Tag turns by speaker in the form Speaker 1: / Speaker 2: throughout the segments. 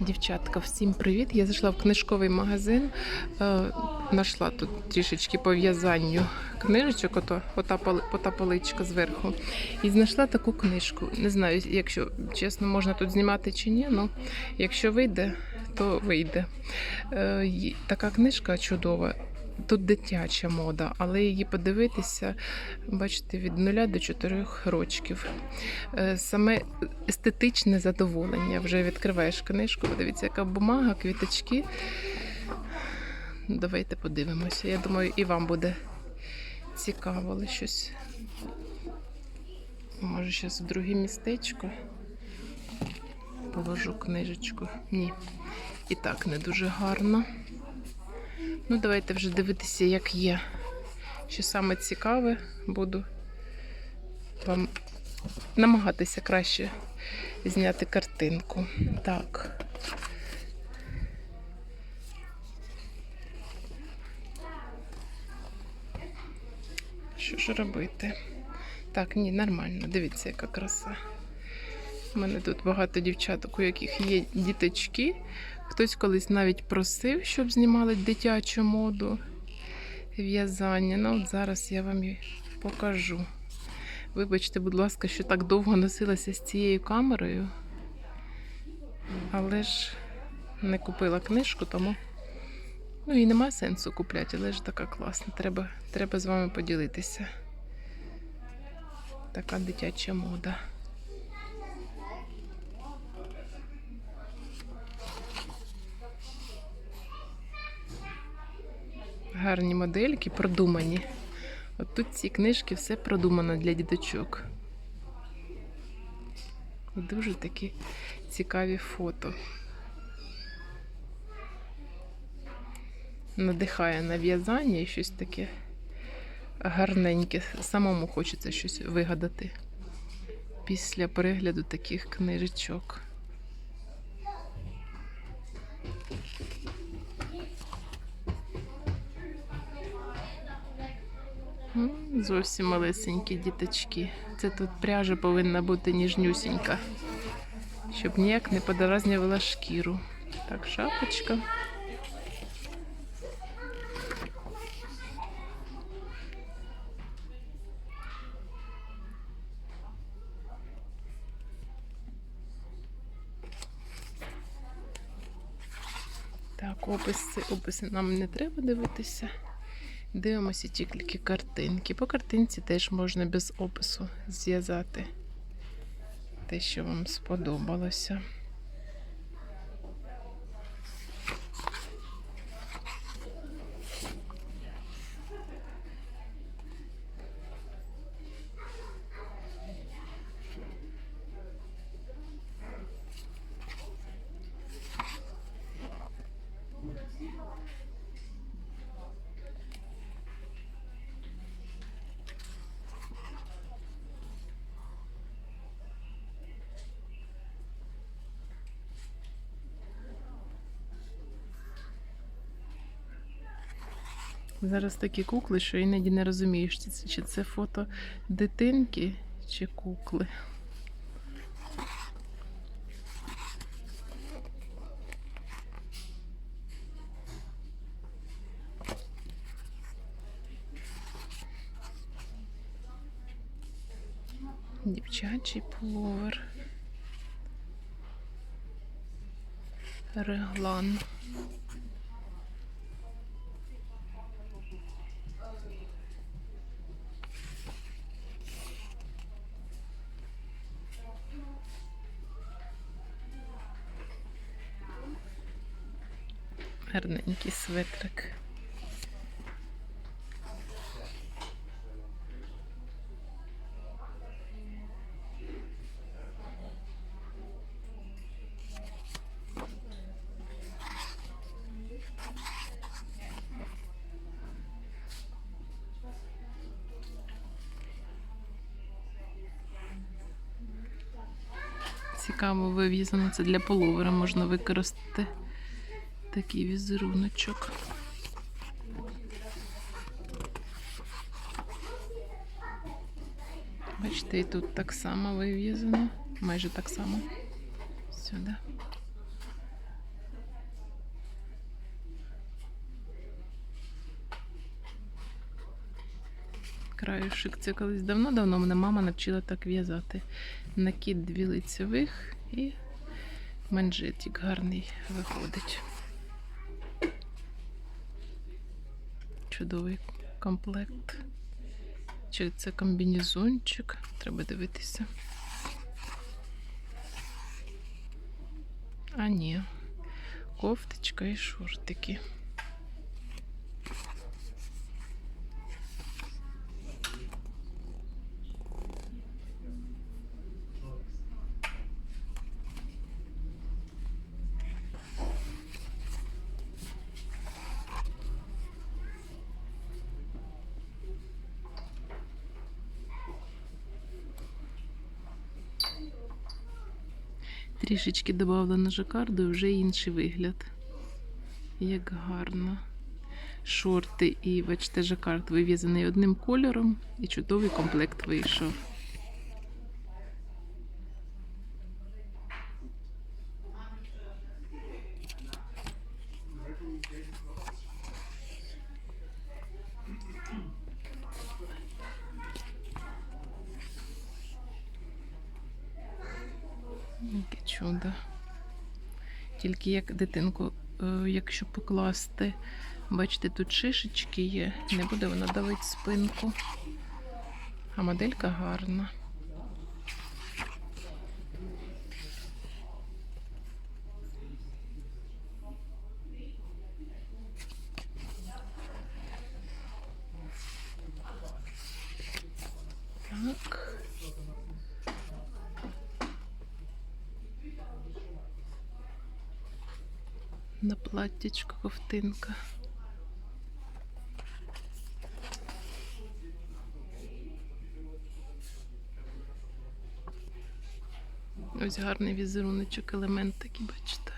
Speaker 1: Дівчатка, всім привіт! Я зайшла в книжковий магазин, е, знайшла тут трішечки по в'язанню книжечок, ото, ота, ота поличка зверху. І знайшла таку книжку. Не знаю, якщо чесно, можна тут знімати чи ні, але якщо вийде, то вийде. Е, така книжка чудова. Тут дитяча мода, але її подивитися, бачите, від 0 до 4 рочків. Е, Саме естетичне задоволення. Вже відкриваєш книжку, подивіться, яка бумага, квіточки. Давайте подивимося. Я думаю, і вам буде цікаво але щось. Може, зараз в друге містечко положу книжечку. Ні. І так не дуже гарно. Ну, давайте вже дивитися, як є. Що саме цікаве, буду вам намагатися краще зняти картинку. Так. Що ж робити? Так, ні, нормально. Дивіться, яка краса. У мене тут багато дівчаток, у яких є діточки. Хтось колись навіть просив, щоб знімали дитячу моду в'язання. Ну, от зараз я вам і покажу. Вибачте, будь ласка, що так довго носилася з цією камерою. Але ж не купила книжку, тому ну і нема сенсу купляти, але ж така класна. Треба, треба з вами поділитися. Така дитяча мода. Гарні модельки, продумані. От тут ці книжки все продумано для діточок. Дуже такі цікаві фото. Надихає на в'язання і щось таке гарненьке. Самому хочеться щось вигадати після перегляду таких книжечок. Зовсім малесенькі діточки. Це тут пряжа повинна бути ніжнюсінька, щоб ніяк не подразнювала шкіру. Так, шапочка. Так, описи, описи нам не треба дивитися. Дивимося тільки картинки. По картинці теж можна без опису зв'язати те, що вам сподобалося. Зараз такі кукли, що іноді не розумієш, чи це, фото дитинки, чи кукли. Дівчачий пуловер. Реглан. Гарненький светрик. Цікаво вив'язано. Це для половера можна використати такий візеруночок. Бачите, і тут так само вив'язано, майже так само сюди. Краюшик це колись давно-давно мене мама навчила так в'язати. Накид дві лицевих і манжетик гарний виходить. Чудовий комплект. Чи це комбінезончик? Треба дивитися. А ні, кофточка і шортики. Трішечки додавлено жакарду і вже інший вигляд. Як гарно. Шорти і, бачите, жакард вив'язаний одним кольором, і чудовий комплект вийшов. Чудо. Тільки як дитинку, е, якщо покласти, бачите, тут шишечки є, не буде вона давити спинку. А моделька гарна. Так. На платтячку ковтинка. Ось гарний візеруночок, елемент такий, бачите.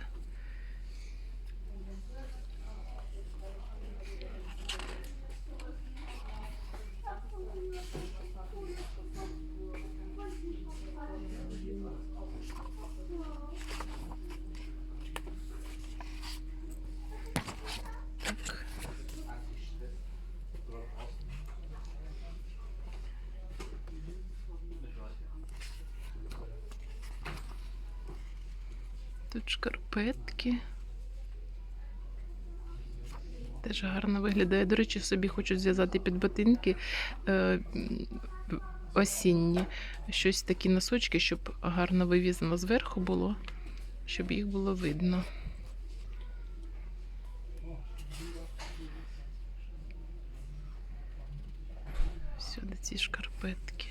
Speaker 1: Так. Тут шкарпетки. Теж гарно виглядає. До речі, собі хочу зв'язати під ботинки е, осінні. Щось такі носочки, щоб гарно вивізано зверху було, щоб їх було видно. Сюди ці шкарпетки.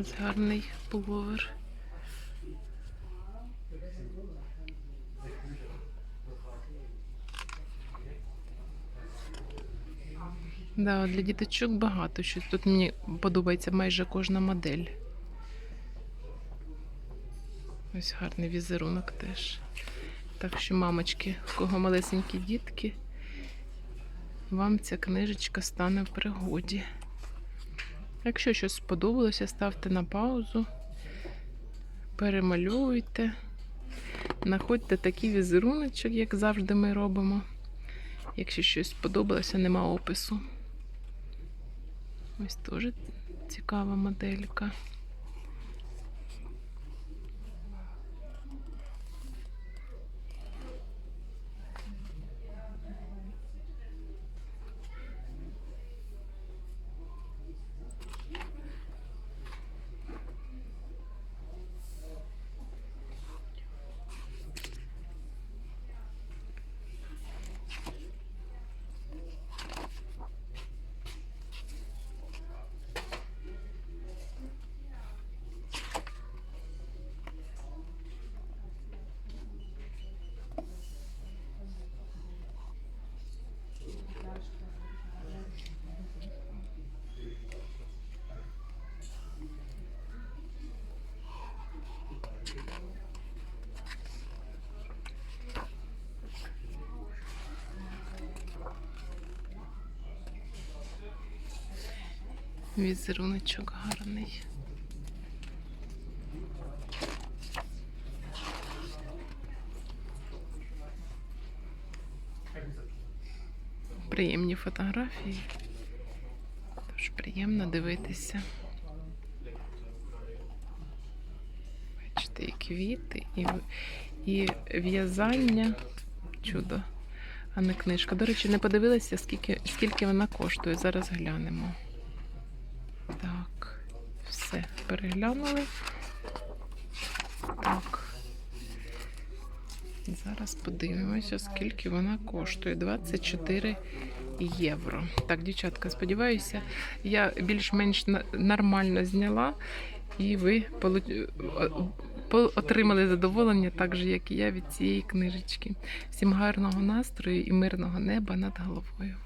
Speaker 1: Ось гарний пуловер. Да, для діточок багато що. Тут мені подобається майже кожна модель. Ось гарний візерунок теж. Так що, мамочки, в кого малесенькі дітки, вам ця книжечка стане в пригоді. Якщо щось сподобалося, ставте на паузу, перемалюйте, знаходьте такий візеруночок, як завжди ми робимо. Якщо щось сподобалося, нема опису. Ось теж цікава моделька. Візеруночок гарний. Приємні фотографії. Тож приємно дивитися. Бачите, і квіти, і, і в'язання. Чудо. А не книжка. До речі, не подивилася, скільки, скільки вона коштує. Зараз глянемо. Так, все, переглянули. Так. Зараз подивимося, скільки вона коштує. 24 євро. Так, дівчатка, сподіваюся, я більш-менш нормально зняла, і ви отримали задоволення, так же, як і я від цієї книжечки. Всім гарного настрою і мирного неба над головою.